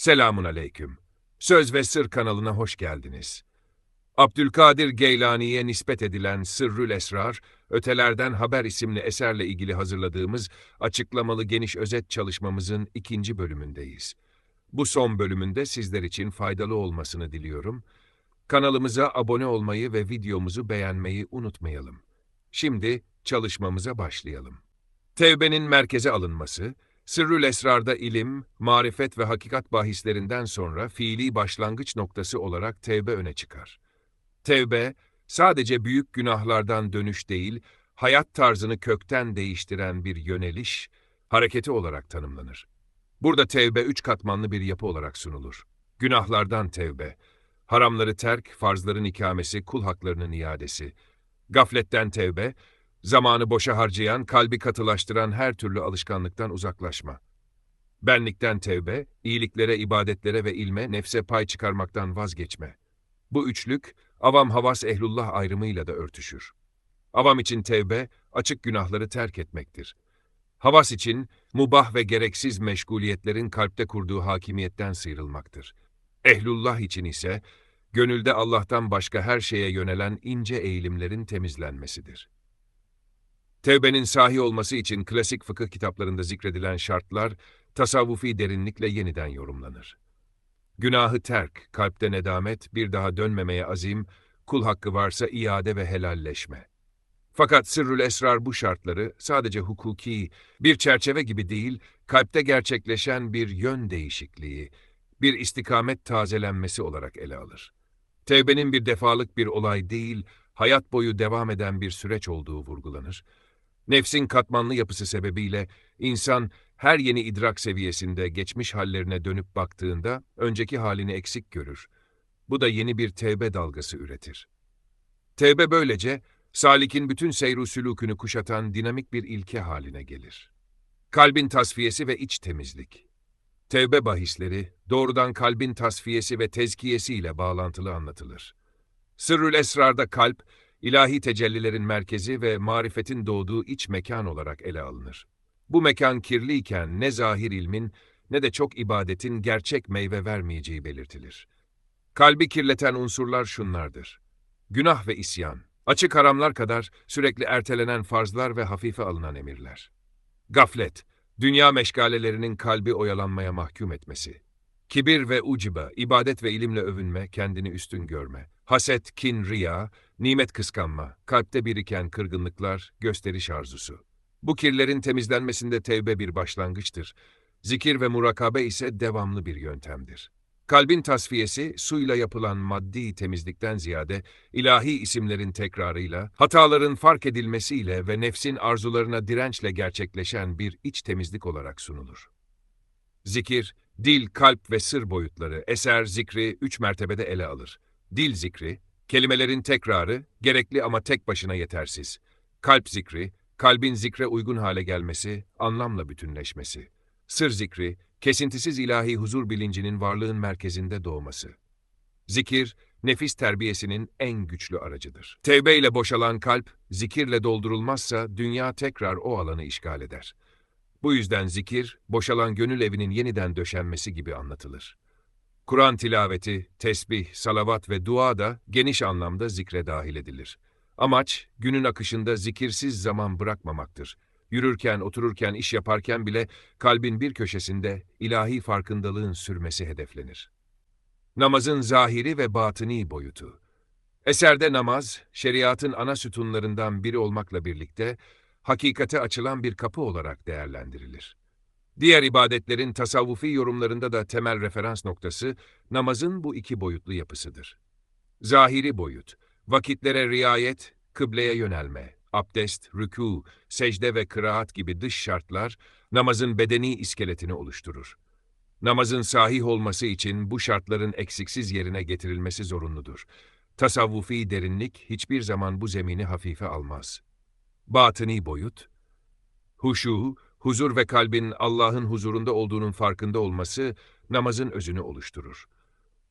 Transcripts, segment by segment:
Selamun aleyküm. Söz ve Sır kanalına hoş geldiniz. Abdülkadir Geylani'ye nispet edilen Sırrül Esrar, Ötelerden Haber isimli eserle ilgili hazırladığımız açıklamalı geniş özet çalışmamızın ikinci bölümündeyiz. Bu son bölümünde sizler için faydalı olmasını diliyorum. Kanalımıza abone olmayı ve videomuzu beğenmeyi unutmayalım. Şimdi çalışmamıza başlayalım. Tevbenin merkeze alınması, Sırrül Esrar'da ilim, marifet ve hakikat bahislerinden sonra fiili başlangıç noktası olarak tevbe öne çıkar. Tevbe, sadece büyük günahlardan dönüş değil, hayat tarzını kökten değiştiren bir yöneliş, hareketi olarak tanımlanır. Burada tevbe üç katmanlı bir yapı olarak sunulur. Günahlardan tevbe, haramları terk, farzların ikamesi, kul haklarının iadesi. Gafletten tevbe, zamanı boşa harcayan, kalbi katılaştıran her türlü alışkanlıktan uzaklaşma. Benlikten tevbe, iyiliklere, ibadetlere ve ilme, nefse pay çıkarmaktan vazgeçme. Bu üçlük, avam havas ehlullah ayrımıyla da örtüşür. Avam için tevbe, açık günahları terk etmektir. Havas için, mubah ve gereksiz meşguliyetlerin kalpte kurduğu hakimiyetten sıyrılmaktır. Ehlullah için ise, gönülde Allah'tan başka her şeye yönelen ince eğilimlerin temizlenmesidir. Tevbenin sahi olması için klasik fıkıh kitaplarında zikredilen şartlar, tasavvufi derinlikle yeniden yorumlanır. Günahı terk, kalpte nedamet, bir daha dönmemeye azim, kul hakkı varsa iade ve helalleşme. Fakat sırrül esrar bu şartları sadece hukuki, bir çerçeve gibi değil, kalpte gerçekleşen bir yön değişikliği, bir istikamet tazelenmesi olarak ele alır. Tevbenin bir defalık bir olay değil, hayat boyu devam eden bir süreç olduğu vurgulanır. Nefsin katmanlı yapısı sebebiyle insan her yeni idrak seviyesinde geçmiş hallerine dönüp baktığında önceki halini eksik görür. Bu da yeni bir tevbe dalgası üretir. Tevbe böylece salikin bütün seyru sülûkünü kuşatan dinamik bir ilke haline gelir. Kalbin tasfiyesi ve iç temizlik. Tevbe bahisleri doğrudan kalbin tasfiyesi ve tezkiyesi ile bağlantılı anlatılır. Sırrül Esrar'da kalp, ilahi tecellilerin merkezi ve marifetin doğduğu iç mekan olarak ele alınır. Bu mekan kirliyken ne zahir ilmin ne de çok ibadetin gerçek meyve vermeyeceği belirtilir. Kalbi kirleten unsurlar şunlardır. Günah ve isyan, açık haramlar kadar sürekli ertelenen farzlar ve hafife alınan emirler. Gaflet, dünya meşgalelerinin kalbi oyalanmaya mahkum etmesi. Kibir ve ucibe, ibadet ve ilimle övünme, kendini üstün görme. Haset, kin, riya, nimet kıskanma, kalpte biriken kırgınlıklar, gösteriş arzusu. Bu kirlerin temizlenmesinde tevbe bir başlangıçtır. Zikir ve murakabe ise devamlı bir yöntemdir. Kalbin tasfiyesi, suyla yapılan maddi temizlikten ziyade, ilahi isimlerin tekrarıyla, hataların fark edilmesiyle ve nefsin arzularına dirençle gerçekleşen bir iç temizlik olarak sunulur. Zikir, dil, kalp ve sır boyutları, eser, zikri üç mertebede ele alır. Dil zikri, kelimelerin tekrarı, gerekli ama tek başına yetersiz. Kalp zikri, kalbin zikre uygun hale gelmesi, anlamla bütünleşmesi. Sır zikri, kesintisiz ilahi huzur bilincinin varlığın merkezinde doğması. Zikir, nefis terbiyesinin en güçlü aracıdır. Tevbe ile boşalan kalp, zikirle doldurulmazsa dünya tekrar o alanı işgal eder. Bu yüzden zikir, boşalan gönül evinin yeniden döşenmesi gibi anlatılır. Kur'an tilaveti, tesbih, salavat ve dua da geniş anlamda zikre dahil edilir. Amaç, günün akışında zikirsiz zaman bırakmamaktır. Yürürken, otururken, iş yaparken bile kalbin bir köşesinde ilahi farkındalığın sürmesi hedeflenir. Namazın zahiri ve batıni boyutu. Eserde namaz, şeriatın ana sütunlarından biri olmakla birlikte, hakikate açılan bir kapı olarak değerlendirilir. Diğer ibadetlerin tasavvufi yorumlarında da temel referans noktası namazın bu iki boyutlu yapısıdır. Zahiri boyut, vakitlere riayet, kıbleye yönelme, abdest, rükû, secde ve kıraat gibi dış şartlar namazın bedeni iskeletini oluşturur. Namazın sahih olması için bu şartların eksiksiz yerine getirilmesi zorunludur. Tasavvufi derinlik hiçbir zaman bu zemini hafife almaz. Batıni boyut, huşu, huzur ve kalbin Allah'ın huzurunda olduğunun farkında olması namazın özünü oluşturur.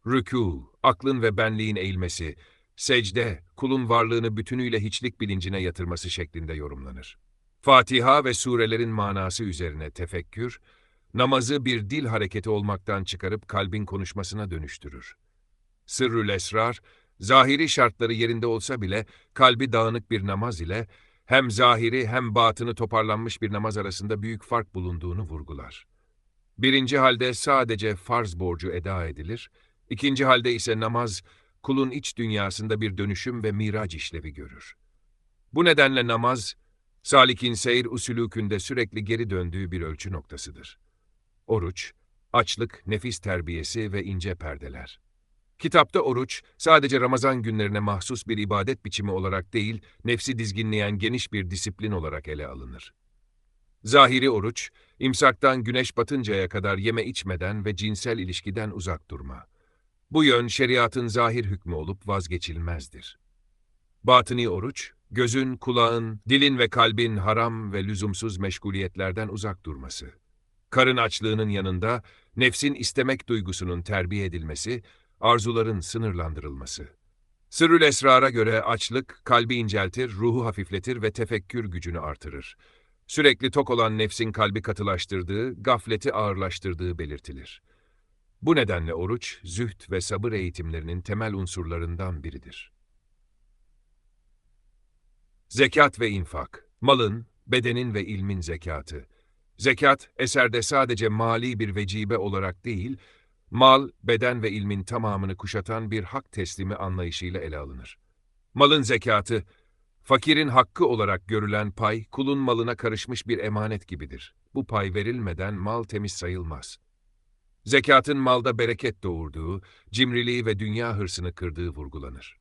Rükû, aklın ve benliğin eğilmesi, secde, kulun varlığını bütünüyle hiçlik bilincine yatırması şeklinde yorumlanır. Fatiha ve surelerin manası üzerine tefekkür, namazı bir dil hareketi olmaktan çıkarıp kalbin konuşmasına dönüştürür. Sırrül esrar, zahiri şartları yerinde olsa bile kalbi dağınık bir namaz ile hem zahiri hem batını toparlanmış bir namaz arasında büyük fark bulunduğunu vurgular. Birinci halde sadece farz borcu eda edilir, ikinci halde ise namaz, kulun iç dünyasında bir dönüşüm ve miraç işlevi görür. Bu nedenle namaz, salikin seyir usulükünde sürekli geri döndüğü bir ölçü noktasıdır. Oruç, açlık, nefis terbiyesi ve ince perdeler. Kitapta oruç, sadece Ramazan günlerine mahsus bir ibadet biçimi olarak değil, nefsi dizginleyen geniş bir disiplin olarak ele alınır. Zahiri oruç, imsaktan güneş batıncaya kadar yeme içmeden ve cinsel ilişkiden uzak durma. Bu yön şeriatın zahir hükmü olup vazgeçilmezdir. Batıni oruç, gözün, kulağın, dilin ve kalbin haram ve lüzumsuz meşguliyetlerden uzak durması. Karın açlığının yanında nefsin istemek duygusunun terbiye edilmesi, arzuların sınırlandırılması. Sırrül esrara göre açlık, kalbi inceltir, ruhu hafifletir ve tefekkür gücünü artırır. Sürekli tok olan nefsin kalbi katılaştırdığı, gafleti ağırlaştırdığı belirtilir. Bu nedenle oruç, züht ve sabır eğitimlerinin temel unsurlarından biridir. Zekat ve infak, malın, bedenin ve ilmin zekatı. Zekat, eserde sadece mali bir vecibe olarak değil, mal, beden ve ilmin tamamını kuşatan bir hak teslimi anlayışıyla ele alınır. Malın zekatı, fakirin hakkı olarak görülen pay, kulun malına karışmış bir emanet gibidir. Bu pay verilmeden mal temiz sayılmaz. Zekatın malda bereket doğurduğu, cimriliği ve dünya hırsını kırdığı vurgulanır.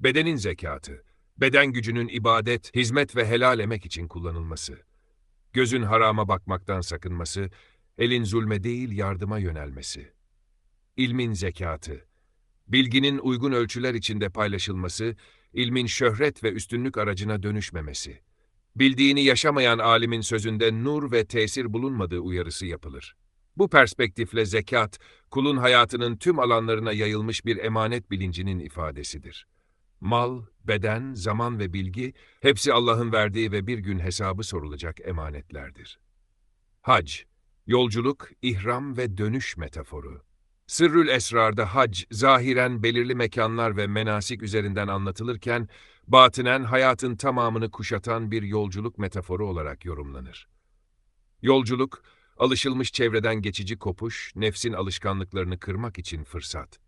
Bedenin zekatı, beden gücünün ibadet, hizmet ve helal emek için kullanılması. Gözün harama bakmaktan sakınması, elin zulme değil yardıma yönelmesi. İlmin zekatı, bilginin uygun ölçüler içinde paylaşılması, ilmin şöhret ve üstünlük aracına dönüşmemesi. Bildiğini yaşamayan alimin sözünde nur ve tesir bulunmadığı uyarısı yapılır. Bu perspektifle zekat, kulun hayatının tüm alanlarına yayılmış bir emanet bilincinin ifadesidir. Mal, beden, zaman ve bilgi hepsi Allah'ın verdiği ve bir gün hesabı sorulacak emanetlerdir. Hac, yolculuk, ihram ve dönüş metaforu. Sırrül Esrar'da hac, zahiren belirli mekanlar ve menasik üzerinden anlatılırken, batinen hayatın tamamını kuşatan bir yolculuk metaforu olarak yorumlanır. Yolculuk, alışılmış çevreden geçici kopuş, nefsin alışkanlıklarını kırmak için fırsat.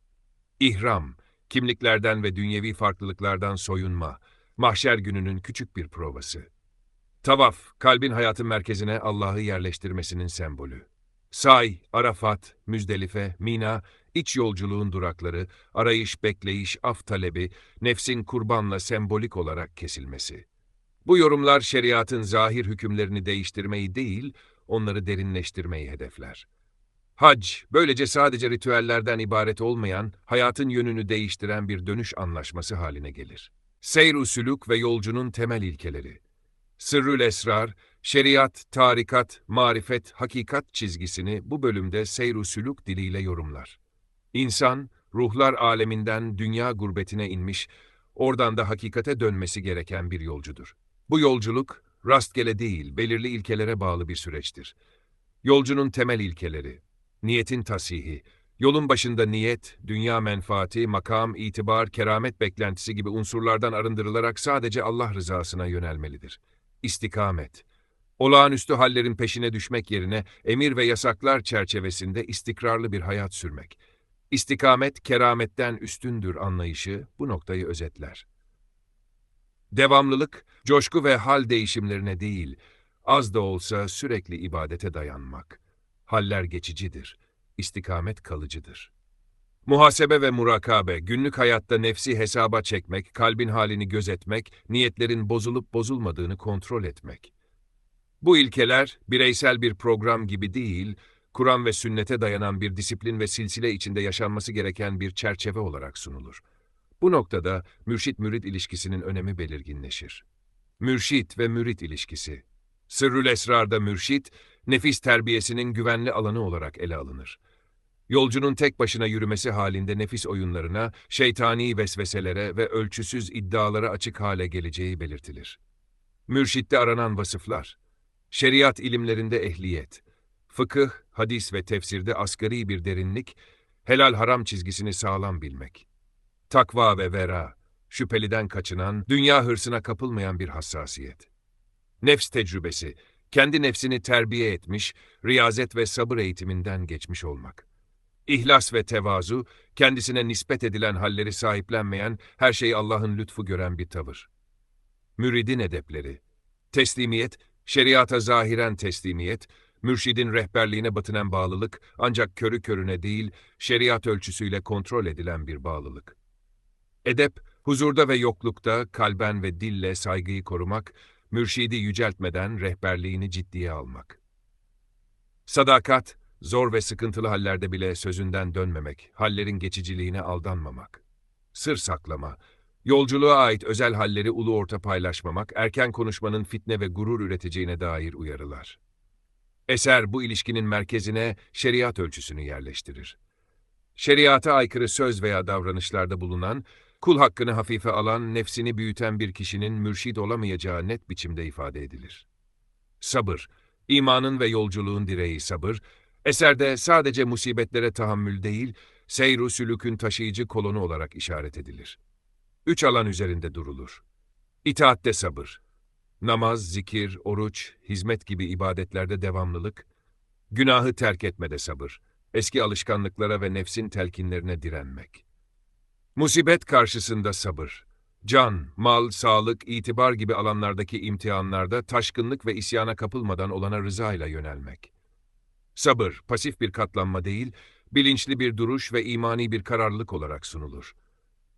İhram, kimliklerden ve dünyevi farklılıklardan soyunma, mahşer gününün küçük bir provası. Tavaf, kalbin hayatın merkezine Allah'ı yerleştirmesinin sembolü. Say, Arafat, Müzdelife, Mina, iç yolculuğun durakları, arayış, bekleyiş, af talebi, nefsin kurbanla sembolik olarak kesilmesi. Bu yorumlar şeriatın zahir hükümlerini değiştirmeyi değil, onları derinleştirmeyi hedefler. Hac, böylece sadece ritüellerden ibaret olmayan, hayatın yönünü değiştiren bir dönüş anlaşması haline gelir. Seyr-u sülük ve yolcunun temel ilkeleri. Sırrül esrar, şeriat, tarikat, marifet, hakikat çizgisini bu bölümde seyr-u sülük diliyle yorumlar. İnsan, ruhlar aleminden dünya gurbetine inmiş, oradan da hakikate dönmesi gereken bir yolcudur. Bu yolculuk, rastgele değil, belirli ilkelere bağlı bir süreçtir. Yolcunun temel ilkeleri, niyetin tasihi, yolun başında niyet, dünya menfaati, makam, itibar, keramet beklentisi gibi unsurlardan arındırılarak sadece Allah rızasına yönelmelidir. İstikamet, olağanüstü hallerin peşine düşmek yerine emir ve yasaklar çerçevesinde istikrarlı bir hayat sürmek. İstikamet, kerametten üstündür anlayışı bu noktayı özetler. Devamlılık, coşku ve hal değişimlerine değil, az da olsa sürekli ibadete dayanmak. Haller geçicidir, istikamet kalıcıdır. Muhasebe ve murakabe, günlük hayatta nefsi hesaba çekmek, kalbin halini gözetmek, niyetlerin bozulup bozulmadığını kontrol etmek. Bu ilkeler, bireysel bir program gibi değil, Kur'an ve sünnete dayanan bir disiplin ve silsile içinde yaşanması gereken bir çerçeve olarak sunulur. Bu noktada mürşit-mürit ilişkisinin önemi belirginleşir. Mürşit ve mürit ilişkisi. Sırrül Esrar'da mürşit, nefis terbiyesinin güvenli alanı olarak ele alınır. Yolcunun tek başına yürümesi halinde nefis oyunlarına, şeytani vesveselere ve ölçüsüz iddialara açık hale geleceği belirtilir. Mürşitte aranan vasıflar, şeriat ilimlerinde ehliyet, fıkıh, hadis ve tefsirde asgari bir derinlik, helal haram çizgisini sağlam bilmek. Takva ve vera, şüpheliden kaçınan, dünya hırsına kapılmayan bir hassasiyet. Nefs tecrübesi, kendi nefsini terbiye etmiş, riyazet ve sabır eğitiminden geçmiş olmak. İhlas ve tevazu, kendisine nispet edilen halleri sahiplenmeyen, her şeyi Allah'ın lütfu gören bir tavır. Müridin edepleri, teslimiyet, şeriata zahiren teslimiyet, mürşidin rehberliğine batınen bağlılık, ancak körü körüne değil, şeriat ölçüsüyle kontrol edilen bir bağlılık. Edep, huzurda ve yoklukta kalben ve dille saygıyı korumak, mürşidi yüceltmeden rehberliğini ciddiye almak. Sadakat, zor ve sıkıntılı hallerde bile sözünden dönmemek, hallerin geçiciliğine aldanmamak. Sır saklama, yolculuğa ait özel halleri ulu orta paylaşmamak, erken konuşmanın fitne ve gurur üreteceğine dair uyarılar. Eser bu ilişkinin merkezine şeriat ölçüsünü yerleştirir. Şeriata aykırı söz veya davranışlarda bulunan, kul hakkını hafife alan, nefsini büyüten bir kişinin mürşid olamayacağı net biçimde ifade edilir. Sabır, imanın ve yolculuğun direği sabır, eserde sadece musibetlere tahammül değil, seyru sülükün taşıyıcı kolonu olarak işaret edilir. Üç alan üzerinde durulur. İtaatte sabır, namaz, zikir, oruç, hizmet gibi ibadetlerde devamlılık, günahı terk etmede sabır, eski alışkanlıklara ve nefsin telkinlerine direnmek. Musibet karşısında sabır. Can, mal, sağlık, itibar gibi alanlardaki imtihanlarda taşkınlık ve isyana kapılmadan olana rızayla yönelmek. Sabır, pasif bir katlanma değil, bilinçli bir duruş ve imani bir kararlılık olarak sunulur.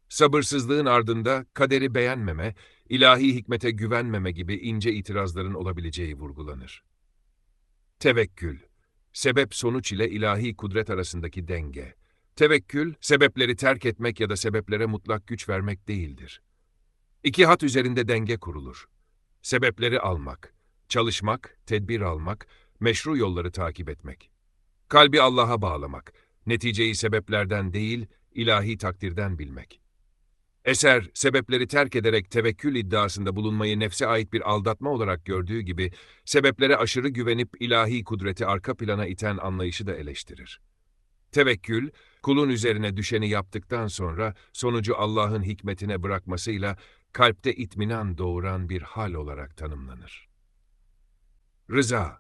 Sabırsızlığın ardında kaderi beğenmeme, ilahi hikmete güvenmeme gibi ince itirazların olabileceği vurgulanır. Tevekkül, sebep-sonuç ile ilahi kudret arasındaki denge. Tevekkül, sebepleri terk etmek ya da sebeplere mutlak güç vermek değildir. İki hat üzerinde denge kurulur. Sebepleri almak, çalışmak, tedbir almak, meşru yolları takip etmek. Kalbi Allah'a bağlamak, neticeyi sebeplerden değil, ilahi takdirden bilmek. Eser, sebepleri terk ederek tevekkül iddiasında bulunmayı nefse ait bir aldatma olarak gördüğü gibi, sebeplere aşırı güvenip ilahi kudreti arka plana iten anlayışı da eleştirir. Tevekkül, kulun üzerine düşeni yaptıktan sonra sonucu Allah'ın hikmetine bırakmasıyla kalpte itminan doğuran bir hal olarak tanımlanır. Rıza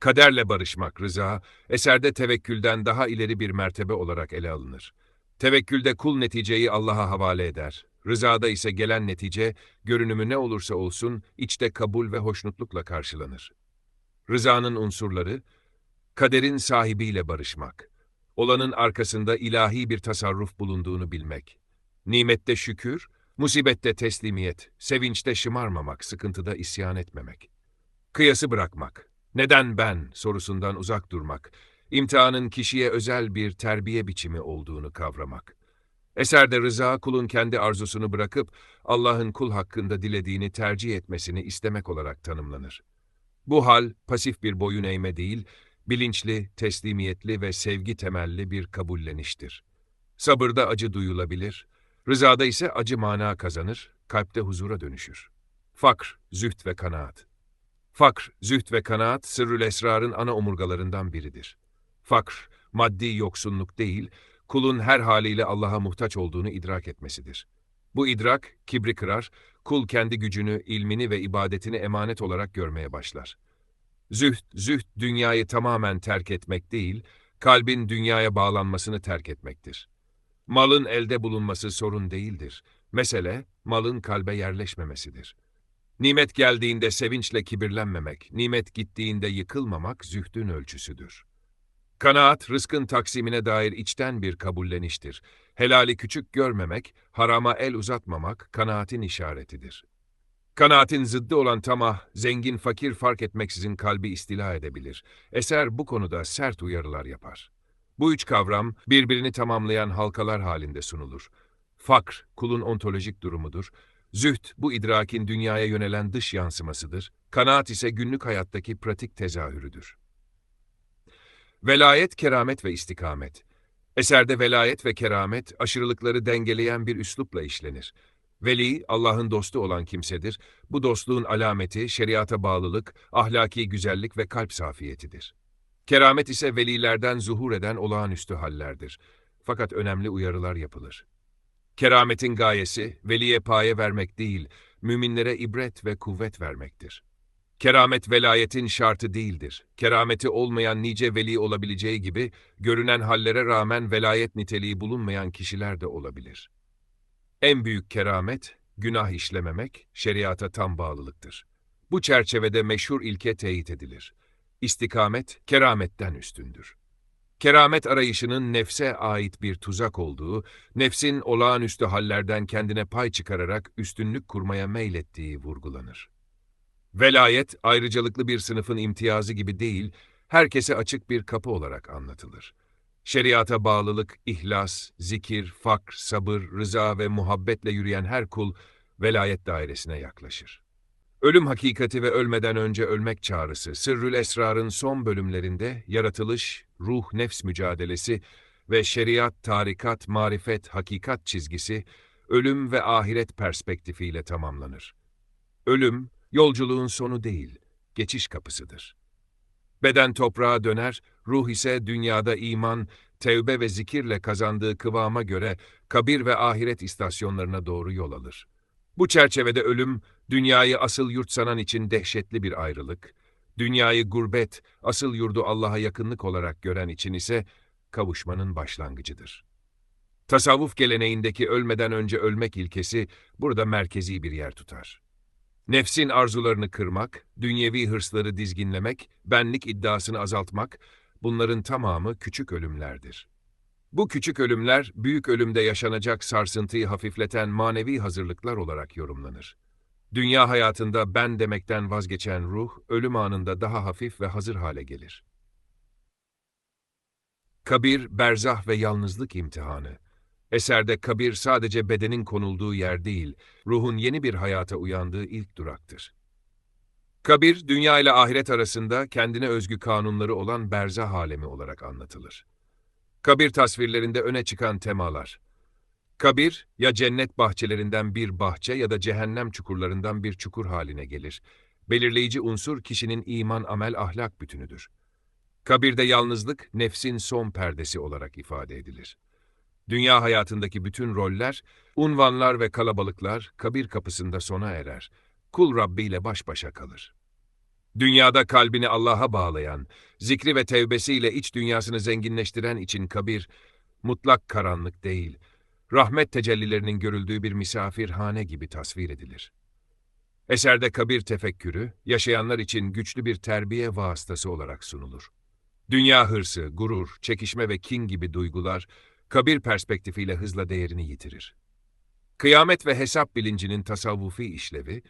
Kaderle barışmak rıza, eserde tevekkülden daha ileri bir mertebe olarak ele alınır. Tevekkülde kul neticeyi Allah'a havale eder. Rızada ise gelen netice, görünümü ne olursa olsun, içte kabul ve hoşnutlukla karşılanır. Rızanın unsurları, kaderin sahibiyle barışmak, olanın arkasında ilahi bir tasarruf bulunduğunu bilmek, nimette şükür, musibette teslimiyet, sevinçte şımarmamak, sıkıntıda isyan etmemek, kıyası bırakmak, neden ben? sorusundan uzak durmak, imtihanın kişiye özel bir terbiye biçimi olduğunu kavramak. Eserde rıza kulun kendi arzusunu bırakıp Allah'ın kul hakkında dilediğini tercih etmesini istemek olarak tanımlanır. Bu hal pasif bir boyun eğme değil, bilinçli, teslimiyetli ve sevgi temelli bir kabulleniştir. Sabırda acı duyulabilir, rızada ise acı mana kazanır, kalpte huzura dönüşür. Fakr, züht ve kanaat. Fakr, züht ve kanaat sırrül esrarın ana omurgalarından biridir. Fakr, maddi yoksunluk değil, kulun her haliyle Allah'a muhtaç olduğunu idrak etmesidir. Bu idrak, kibri kırar, kul kendi gücünü, ilmini ve ibadetini emanet olarak görmeye başlar. Züht, züht dünyayı tamamen terk etmek değil, kalbin dünyaya bağlanmasını terk etmektir. Malın elde bulunması sorun değildir. Mesele, malın kalbe yerleşmemesidir. Nimet geldiğinde sevinçle kibirlenmemek, nimet gittiğinde yıkılmamak zühdün ölçüsüdür. Kanaat, rızkın taksimine dair içten bir kabulleniştir. Helali küçük görmemek, harama el uzatmamak kanaatin işaretidir. Kanaatin zıddı olan tamah, zengin fakir fark etmeksizin kalbi istila edebilir. Eser bu konuda sert uyarılar yapar. Bu üç kavram birbirini tamamlayan halkalar halinde sunulur. Fakr, kulun ontolojik durumudur. Züht, bu idrakin dünyaya yönelen dış yansımasıdır. Kanaat ise günlük hayattaki pratik tezahürüdür. Velayet, keramet ve istikamet. Eserde velayet ve keramet, aşırılıkları dengeleyen bir üslupla işlenir. Veli, Allah'ın dostu olan kimsedir. Bu dostluğun alameti, şeriata bağlılık, ahlaki güzellik ve kalp safiyetidir. Keramet ise velilerden zuhur eden olağanüstü hallerdir. Fakat önemli uyarılar yapılır. Kerametin gayesi, veliye paye vermek değil, müminlere ibret ve kuvvet vermektir. Keramet velayetin şartı değildir. Kerameti olmayan nice veli olabileceği gibi, görünen hallere rağmen velayet niteliği bulunmayan kişiler de olabilir. En büyük keramet, günah işlememek, şeriata tam bağlılıktır. Bu çerçevede meşhur ilke teyit edilir. İstikamet, kerametten üstündür. Keramet arayışının nefse ait bir tuzak olduğu, nefsin olağanüstü hallerden kendine pay çıkararak üstünlük kurmaya meylettiği vurgulanır. Velayet, ayrıcalıklı bir sınıfın imtiyazı gibi değil, herkese açık bir kapı olarak anlatılır. Şeriata bağlılık, ihlas, zikir, fakr, sabır, rıza ve muhabbetle yürüyen her kul, velayet dairesine yaklaşır. Ölüm hakikati ve ölmeden önce ölmek çağrısı, Sırrül Esrar'ın son bölümlerinde yaratılış, ruh-nefs mücadelesi ve şeriat, tarikat, marifet, hakikat çizgisi, ölüm ve ahiret perspektifiyle tamamlanır. Ölüm, yolculuğun sonu değil, geçiş kapısıdır. Beden toprağa döner, ruh ise dünyada iman, tevbe ve zikirle kazandığı kıvama göre kabir ve ahiret istasyonlarına doğru yol alır. Bu çerçevede ölüm, dünyayı asıl yurt sanan için dehşetli bir ayrılık, dünyayı gurbet, asıl yurdu Allah'a yakınlık olarak gören için ise kavuşmanın başlangıcıdır. Tasavvuf geleneğindeki ölmeden önce ölmek ilkesi burada merkezi bir yer tutar. Nefsin arzularını kırmak, dünyevi hırsları dizginlemek, benlik iddiasını azaltmak, bunların tamamı küçük ölümlerdir. Bu küçük ölümler, büyük ölümde yaşanacak sarsıntıyı hafifleten manevi hazırlıklar olarak yorumlanır. Dünya hayatında ben demekten vazgeçen ruh, ölüm anında daha hafif ve hazır hale gelir. Kabir, berzah ve yalnızlık imtihanı. Eserde kabir sadece bedenin konulduğu yer değil, ruhun yeni bir hayata uyandığı ilk duraktır. Kabir, dünya ile ahiret arasında kendine özgü kanunları olan berzah alemi olarak anlatılır. Kabir tasvirlerinde öne çıkan temalar. Kabir, ya cennet bahçelerinden bir bahçe ya da cehennem çukurlarından bir çukur haline gelir. Belirleyici unsur kişinin iman, amel, ahlak bütünüdür. Kabirde yalnızlık, nefsin son perdesi olarak ifade edilir. Dünya hayatındaki bütün roller, unvanlar ve kalabalıklar kabir kapısında sona erer. Kul Rabbi ile baş başa kalır. Dünyada kalbini Allah'a bağlayan, zikri ve tevbesiyle iç dünyasını zenginleştiren için kabir, mutlak karanlık değil, rahmet tecellilerinin görüldüğü bir misafirhane gibi tasvir edilir. Eserde kabir tefekkürü, yaşayanlar için güçlü bir terbiye vasıtası olarak sunulur. Dünya hırsı, gurur, çekişme ve kin gibi duygular, kabir perspektifiyle hızla değerini yitirir. Kıyamet ve hesap bilincinin tasavvufi işlevi,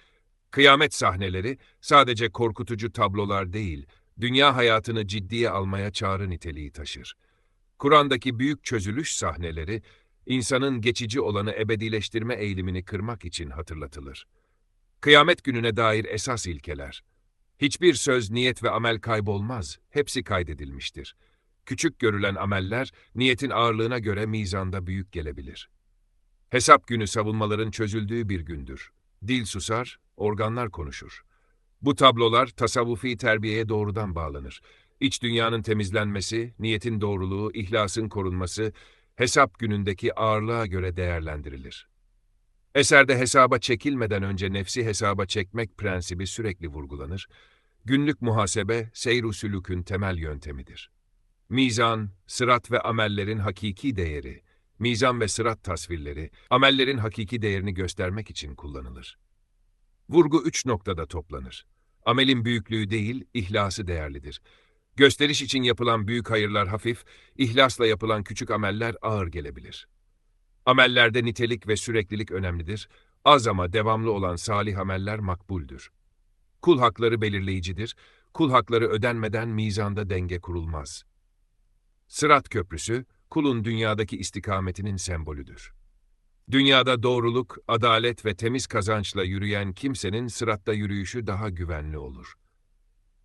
kıyamet sahneleri sadece korkutucu tablolar değil, dünya hayatını ciddiye almaya çağrı niteliği taşır. Kur'an'daki büyük çözülüş sahneleri, insanın geçici olanı ebedileştirme eğilimini kırmak için hatırlatılır. Kıyamet gününe dair esas ilkeler. Hiçbir söz, niyet ve amel kaybolmaz, hepsi kaydedilmiştir. Küçük görülen ameller, niyetin ağırlığına göre mizanda büyük gelebilir. Hesap günü savunmaların çözüldüğü bir gündür. Dil susar, organlar konuşur. Bu tablolar tasavvufi terbiyeye doğrudan bağlanır. İç dünyanın temizlenmesi, niyetin doğruluğu, ihlasın korunması, hesap günündeki ağırlığa göre değerlendirilir. Eserde hesaba çekilmeden önce nefsi hesaba çekmek prensibi sürekli vurgulanır. Günlük muhasebe, seyr sülükün temel yöntemidir. Mizan, sırat ve amellerin hakiki değeri, mizan ve sırat tasvirleri, amellerin hakiki değerini göstermek için kullanılır. Vurgu üç noktada toplanır. Amelin büyüklüğü değil, ihlası değerlidir. Gösteriş için yapılan büyük hayırlar hafif, ihlasla yapılan küçük ameller ağır gelebilir. Amellerde nitelik ve süreklilik önemlidir. Az ama devamlı olan salih ameller makbuldür. Kul hakları belirleyicidir. Kul hakları ödenmeden mizanda denge kurulmaz. Sırat Köprüsü, kulun dünyadaki istikametinin sembolüdür. Dünyada doğruluk, adalet ve temiz kazançla yürüyen kimsenin sıratta yürüyüşü daha güvenli olur.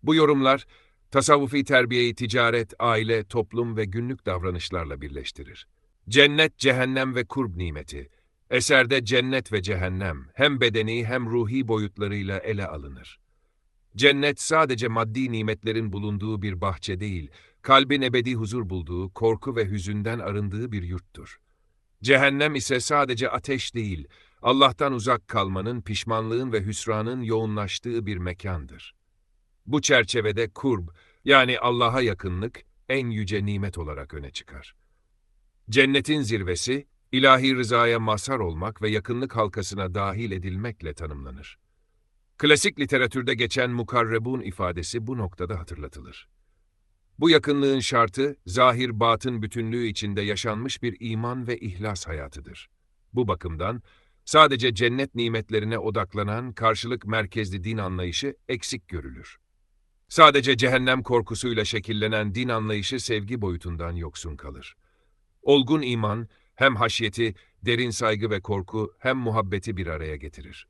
Bu yorumlar, tasavvufi terbiyeyi ticaret, aile, toplum ve günlük davranışlarla birleştirir. Cennet, cehennem ve kurb nimeti. Eserde cennet ve cehennem hem bedeni hem ruhi boyutlarıyla ele alınır. Cennet sadece maddi nimetlerin bulunduğu bir bahçe değil, kalbin ebedi huzur bulduğu, korku ve hüzünden arındığı bir yurttur. Cehennem ise sadece ateş değil, Allah'tan uzak kalmanın, pişmanlığın ve hüsranın yoğunlaştığı bir mekandır. Bu çerçevede kurb, yani Allah'a yakınlık, en yüce nimet olarak öne çıkar. Cennetin zirvesi, ilahi rızaya mazhar olmak ve yakınlık halkasına dahil edilmekle tanımlanır. Klasik literatürde geçen mukarrebun ifadesi bu noktada hatırlatılır. Bu yakınlığın şartı, zahir batın bütünlüğü içinde yaşanmış bir iman ve ihlas hayatıdır. Bu bakımdan, sadece cennet nimetlerine odaklanan karşılık merkezli din anlayışı eksik görülür. Sadece cehennem korkusuyla şekillenen din anlayışı sevgi boyutundan yoksun kalır. Olgun iman, hem haşyeti, derin saygı ve korku hem muhabbeti bir araya getirir.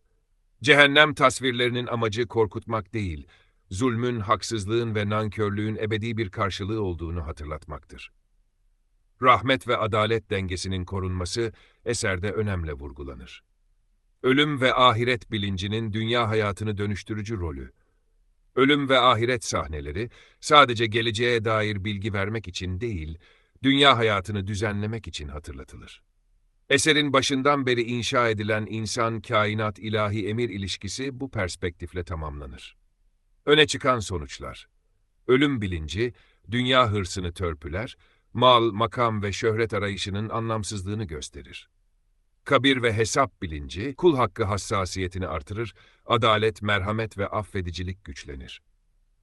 Cehennem tasvirlerinin amacı korkutmak değil, zulmün, haksızlığın ve nankörlüğün ebedi bir karşılığı olduğunu hatırlatmaktır. Rahmet ve adalet dengesinin korunması eserde önemle vurgulanır. Ölüm ve ahiret bilincinin dünya hayatını dönüştürücü rolü. Ölüm ve ahiret sahneleri sadece geleceğe dair bilgi vermek için değil, dünya hayatını düzenlemek için hatırlatılır. Eserin başından beri inşa edilen insan, kainat, ilahi emir ilişkisi bu perspektifle tamamlanır. Öne çıkan sonuçlar. Ölüm bilinci, dünya hırsını törpüler, mal, makam ve şöhret arayışının anlamsızlığını gösterir. Kabir ve hesap bilinci, kul hakkı hassasiyetini artırır, adalet, merhamet ve affedicilik güçlenir.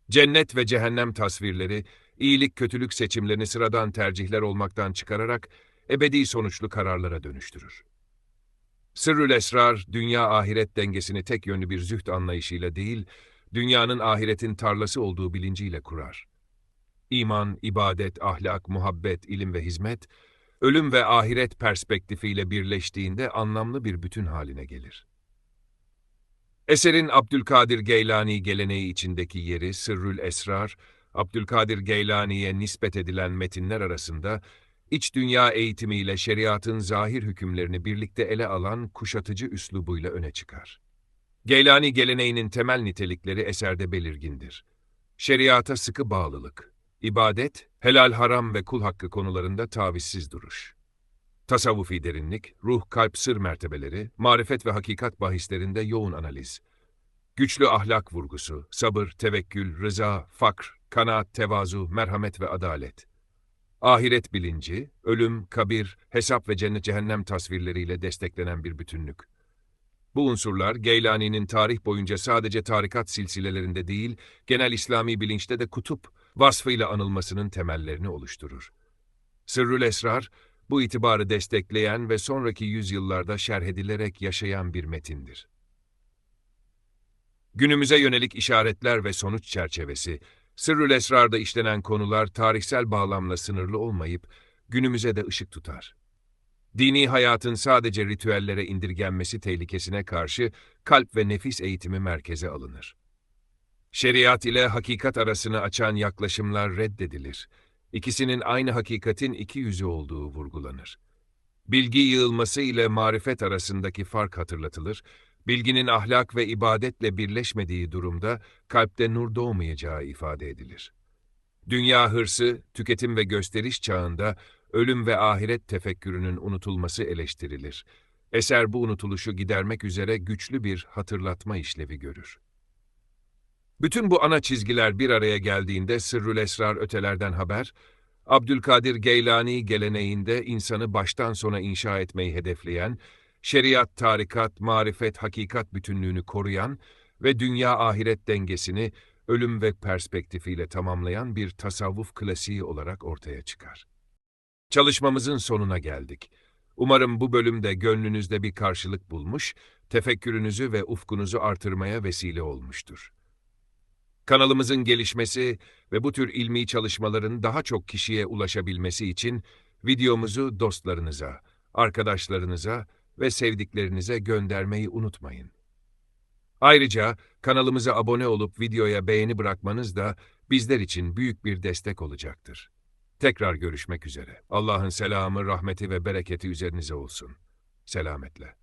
Cennet ve cehennem tasvirleri, iyilik kötülük seçimlerini sıradan tercihler olmaktan çıkararak ebedi sonuçlu kararlara dönüştürür. Sırrül Esrar, dünya-ahiret dengesini tek yönlü bir zühd anlayışıyla değil, dünyanın ahiretin tarlası olduğu bilinciyle kurar. İman, ibadet, ahlak, muhabbet, ilim ve hizmet, ölüm ve ahiret perspektifiyle birleştiğinde anlamlı bir bütün haline gelir. Eserin Abdülkadir Geylani geleneği içindeki yeri Sırrül Esrar, Abdülkadir Geylani'ye nispet edilen metinler arasında iç dünya eğitimiyle şeriatın zahir hükümlerini birlikte ele alan kuşatıcı üslubuyla öne çıkar. Geylani geleneğinin temel nitelikleri eserde belirgindir. Şeriata sıkı bağlılık, ibadet, helal haram ve kul hakkı konularında tavizsiz duruş. Tasavvufi derinlik, ruh, kalp, sır mertebeleri, marifet ve hakikat bahislerinde yoğun analiz. Güçlü ahlak vurgusu, sabır, tevekkül, rıza, fakr, kanaat, tevazu, merhamet ve adalet. Ahiret bilinci, ölüm, kabir, hesap ve cennet cehennem tasvirleriyle desteklenen bir bütünlük. Bu unsurlar Geylani'nin tarih boyunca sadece tarikat silsilelerinde değil, genel İslami bilinçte de kutup vasfıyla anılmasının temellerini oluşturur. Sırrül Esrar, bu itibarı destekleyen ve sonraki yüzyıllarda şerh edilerek yaşayan bir metindir. Günümüze yönelik işaretler ve sonuç çerçevesi, Sırrül Esrar'da işlenen konular tarihsel bağlamla sınırlı olmayıp günümüze de ışık tutar. Dini hayatın sadece ritüellere indirgenmesi tehlikesine karşı kalp ve nefis eğitimi merkeze alınır. Şeriat ile hakikat arasını açan yaklaşımlar reddedilir. İkisinin aynı hakikatin iki yüzü olduğu vurgulanır. Bilgi yığılması ile marifet arasındaki fark hatırlatılır, bilginin ahlak ve ibadetle birleşmediği durumda kalpte nur doğmayacağı ifade edilir. Dünya hırsı, tüketim ve gösteriş çağında ölüm ve ahiret tefekkürünün unutulması eleştirilir. Eser bu unutuluşu gidermek üzere güçlü bir hatırlatma işlevi görür. Bütün bu ana çizgiler bir araya geldiğinde Sırrül Esrar ötelerden haber, Abdülkadir Geylani geleneğinde insanı baştan sona inşa etmeyi hedefleyen, şeriat, tarikat, marifet, hakikat bütünlüğünü koruyan ve dünya-ahiret dengesini ölüm ve perspektifiyle tamamlayan bir tasavvuf klasiği olarak ortaya çıkar. Çalışmamızın sonuna geldik. Umarım bu bölümde gönlünüzde bir karşılık bulmuş, tefekkürünüzü ve ufkunuzu artırmaya vesile olmuştur. Kanalımızın gelişmesi ve bu tür ilmi çalışmaların daha çok kişiye ulaşabilmesi için videomuzu dostlarınıza, arkadaşlarınıza ve sevdiklerinize göndermeyi unutmayın. Ayrıca kanalımıza abone olup videoya beğeni bırakmanız da bizler için büyük bir destek olacaktır. Tekrar görüşmek üzere. Allah'ın selamı, rahmeti ve bereketi üzerinize olsun. Selametle.